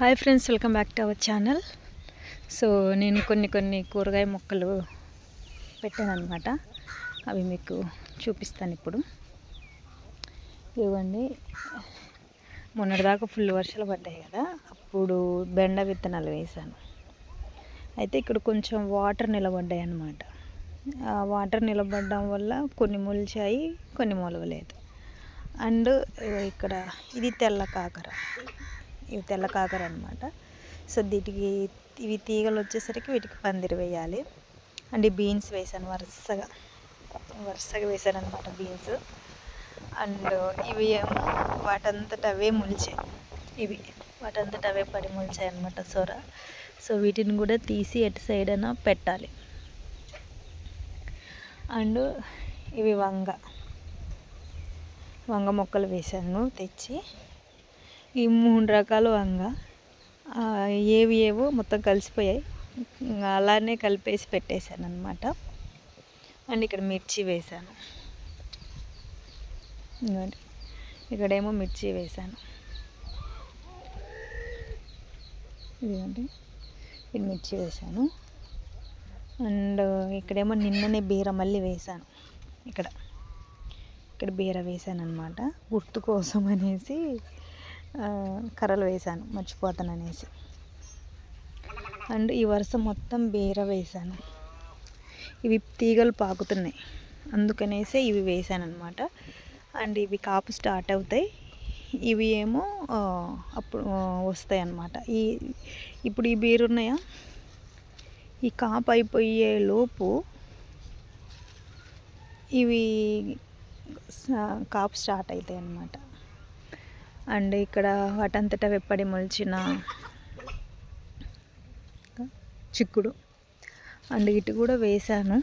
Hi friends welcome back to our channel. So నేను కొన్ని కొన్ని కూరగాయ మొక్కలు పెట్టాను అనమాట అవి మీకు చూపిస్తాను ఇప్పుడు. ఇవ్వండి. మొన్నటిదాకా ఫుల్ వర్షాలు పడ్డాయి కదా అప్పుడు బెండ విత్తనాలు వేశాను. అయితే ఇక్కడ కొంచెం వాటర్ నిలబడ్డాయి అన్నమాట. ఆ వాటర్ నిలబడడం వల్ల కొన్ని మొలిచాయి కొన్ని మొలవలేదు. అండ్ ఇక్కడ ఇది తెల్ల కాకర. ఇవి తెల్ల కాకర అనమాట సో దీటికి ఇవి తీగలు వచ్చేసరికి వీటికి పందిరి వేయాలి. అండ్ బీన్స్ వేసాను వరుసగా. వరుసగా వేసాను అనమాట బీన్స్. అండ్ ఇవి ఏమో వాటంతట అవే ములిచాయి. ఇవి వాటంతట అవే పడి ములిచాయి అనమాట సొర. సో వీటిని కూడా తీసి ఎటు సైడ్ అయినా పెట్టాలి. అండ్ ఇవి వంగ. వంగ మొక్కలు వేసాను తెచ్చి. ఈ మూడు రకాలు వంగ. ఏవి ఏవో మొత్తం కలిసిపోయాయి. అలానే కలిపేసి పెట్టేశాను అనమాట అండ్ ఇక్కడ మిర్చి వేసాను ఇదిగోండి. ఇక్కడేమో మిర్చి వేసాను ఇదిగోండి. ఇది మిర్చి వేసాను అండ్ ఇక్కడేమో నిన్ననే బీర మళ్ళీ వేసాను ఇక్కడ. ఇక్కడ బీర వేసాను అనమాట గుర్తు కోసం అనేసి కర్రలు వేసాను మర్చిపోతాను అనేసి అండ్ ఈ వరుస మొత్తం బీర వేసాను ఇవి తీగలు పాకుతున్నాయి. అందుకనేసి ఇవి వేసాను అనమాట అండ్ ఇవి కాపు స్టార్ట్ అవుతాయి. ఇవి ఏమో అప్పుడు వస్తాయి అన్నమాట ఈ ఇప్పుడు ఈ బీరు ఉన్నాయా? ఈ కాపు అయిపోయే లోపు ఇవి కాపు స్టార్ట్ అవుతాయి అన్నమాట అండ్ ఇక్కడ వాటంతట వెప్పడి మొలిచిన చిక్కుడు. అండ్ ఇటు కూడా వేసాను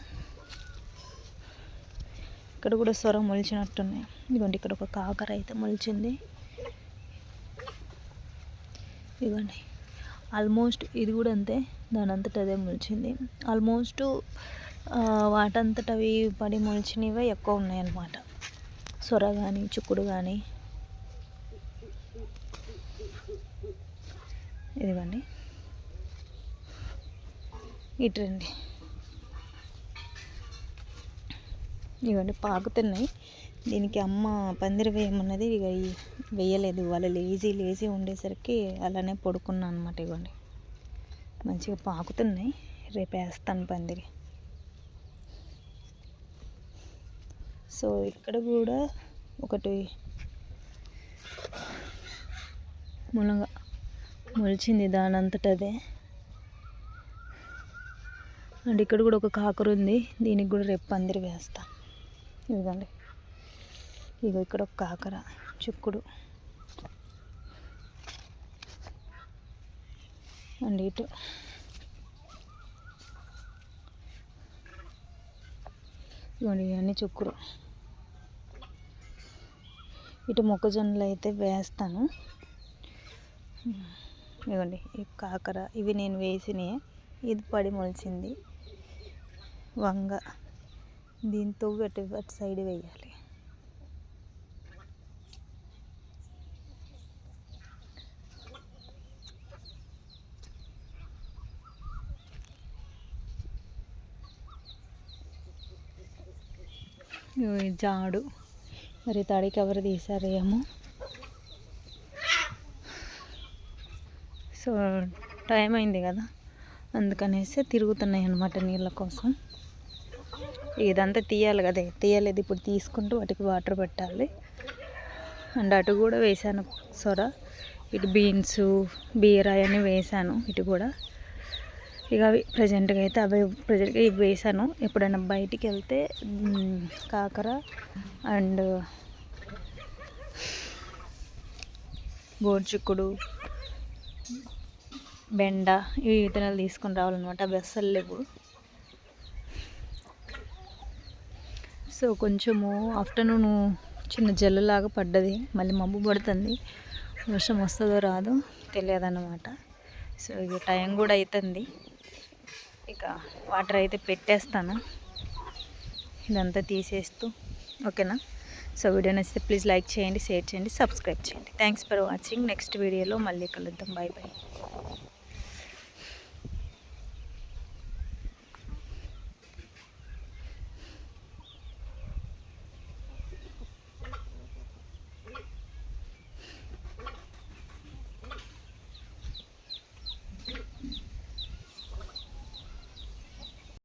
ఇక్కడ కూడా సొర మొలిచినట్టున్నాయి. ఇదిగోండి ఇక్కడ ఒక కాకర అయితే మొలిచింది. ఇదిగోండి ఆల్మోస్ట్ ఇది కూడా అంతే దాని అంతటా అదే మొలిచింది. ఆల్మోస్ట్ వాటంతటవి పడి మొలిచినవే ఎక్కువ ఉన్నాయన్నమాట. సొర కానీ చిక్కుడు కానీ ఇదిగోండి. ఇటు రండి ఇవ్వండి పాకుతున్నాయి. దీనికి అమ్మ పందిరి వేయమన్నది ఇక వేయలేదు. వాళ్ళు లేజీ లేజీ ఉండేసరికి అలానే పడుకున్నాను అనమాట ఇవ్వండి మంచిగా పాకుతున్నాయి. రేపు వేస్తాను పందిరి. సో ఇక్కడ కూడా ఒకటి. మునగ మొలిచింది దాని అంతటదే అండ్ ఇక్కడ కూడా ఒక కాకర ఉంది. దీనికి కూడా రేపు పందిరి వేస్తా. ఇదిగోండి. ఇగో ఇక్కడ ఒక కాకర చిక్కుడు. అండ్ ఇటు ఇవ్వండి ఇవన్నీ చుక్కుడు. ఇటు మొక్కజొన్నలు అయితే వేస్తాను. ఇవ్వండి ఈ కాకర ఇవి నేను వేసినవి ఇది పడి మొలిచింది. వంగ. దీంతో గట్టి అటు సైడ్ వేయాలి. జాడు. మరి తడికి ఎవరు తీసారేమో? సో టైం అయింది కదా. అందుకనేసి తిరుగుతున్నాయి అన్నమాట నీళ్ళ కోసం. ఇదంతా తీయాలి కదా. తీయలేదు ఇప్పుడు తీసుకుంటూ వాటికి వాటర్ పెట్టాలి. అండ్ అటు కూడా వేసాను సొర. ఇటు బీన్స్ బీర అవన్నీ వేసాను ఇటు కూడా. ఇక అవి ప్రజెంట్గా అయితే అవి ప్రజెంట్గా ఇవి వేసాను ఎప్పుడైనా బయటికి వెళ్తే కాకర అండ్ బోర్చిక్కుడు బెండ ఇవి విత్తనాలు తీసుకొని రావాలన్నమాట. అవి అస్సలు లేవు. సో కొంచెము ఆఫ్టర్నూన్ చిన్న జల్లులాగా పడ్డది. మళ్ళీ మబ్బు పడుతుంది. వర్షం వస్తుందో రాదో తెలియదన్నమాట. సో ఇక టైం కూడా అవుతుంది ఇక వాటర్ అయితే పెట్టేస్తాను. ఇదంతా తీసేస్తూ. ఓకేనా? సో వీడియో నచ్చితే ప్లీజ్ లైక్ చేయండి షేర్ చేయండి సబ్స్క్రైబ్ చేయండి. థ్యాంక్స్ ఫర్ వాచింగ్ నెక్స్ట్ వీడియోలో మళ్ళీ కలుద్దాం. Bye bye